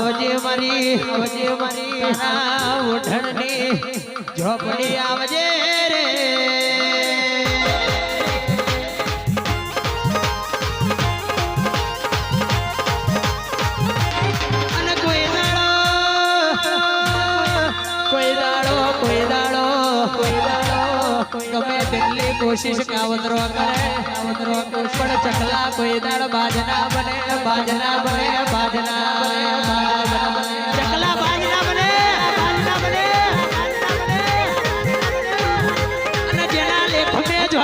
આવજે મારી આવજે મારી તારા ઓઢણની ઝોપડી આવજે રે. ગમે તેટલી કોશિશ કાવતરો કરે, કાવતરો પણ ચકલા કોઈ દાડો બાજના બને બાજના બને, બાજના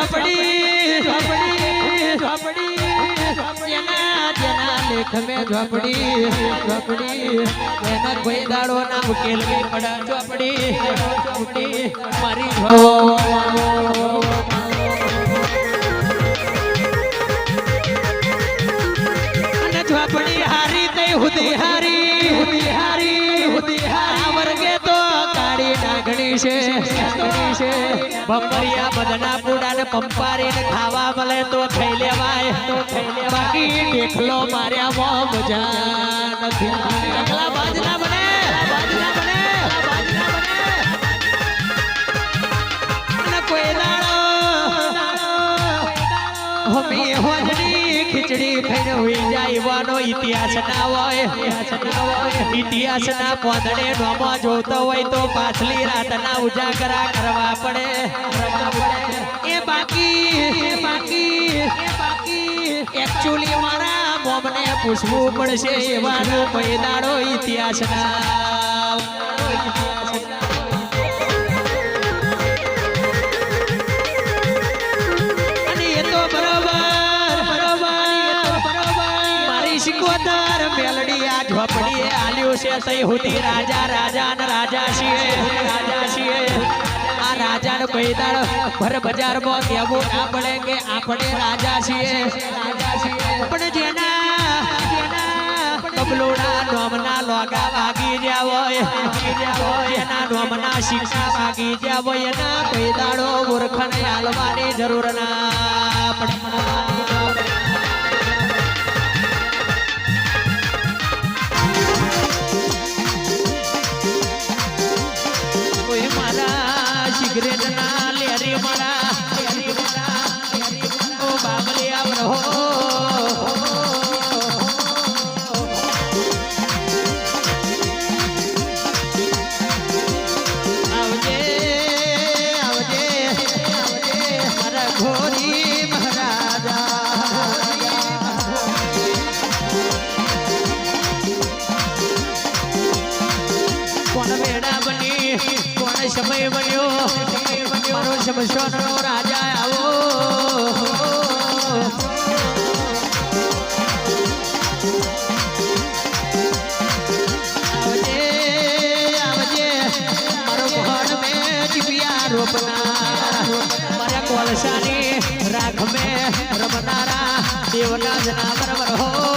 ઝોપડી ઝોપડી ઝોપડી જેના જેના લેખ મેં ઝોપડી ઝોપડી એના કોઈ દાડો ના ઉકેલ નહીં પડે ઝોપડી ઝોપડી મારી ઝો- અને ઝોપડી હારી તઈ હુદી બપરિયા બદના પૂડાને પંપારીને ખાવા મળે તો ખાઈ લેવાય. તો ખાઈ લેવાય બાકી દેખલો માર્યા મો મજા નથી. ખીચડી થઈને હોઈ જાય એવાનો ઇતિહાસ ના હોય ઇતિહાસ ના પોતડે નોમો જોતો હોય તો પાછલી રાતના ઉજાગરા કરવા પડે. એ બાકી બાકી બાકી. એકચ્યુઅલી મારા બોમને પૂછવું પડશે એવાનો પૈદાડો દાડો ઇતિહાસ ના મેલડી આ ઝોપડી એ આલ્યું છે તઈ હુતી રાજા રાજા ને રાજા છીએ રાજા છીએ આ રાજા ને કોઈ દાડ ભર બજારમાં કહેવું ના પડે કે આપણે રાજા છીએ રાજા છીએ પણ જેના કબલોડા નોમના લોગા વાગી જ્યાં હોય એના નોમના શિક્ષા વાગી જ્યાં હોય, એના કોઈ દાડો મૂર્ખને હાલવાની જરૂર ના પડે. સમય બન્યો મારો શમશાનનો રાજા આવો. મારા કોલસાની રાખ મે રમનારા. દેવના જનાવર વરહો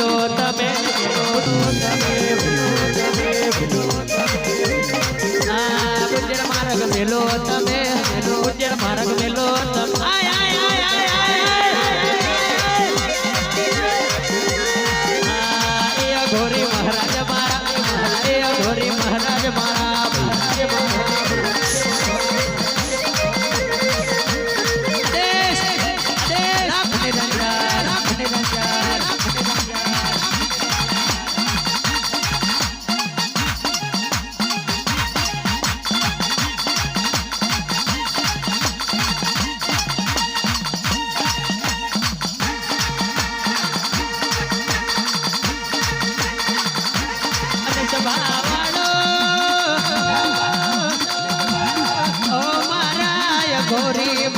ભૂલો તમે ભૂલો તમે ભૂલો તમે ભૂલો તમે. માર્ગ મેલો તમે ગુજર માર્ગ મેલો તમે. গরিব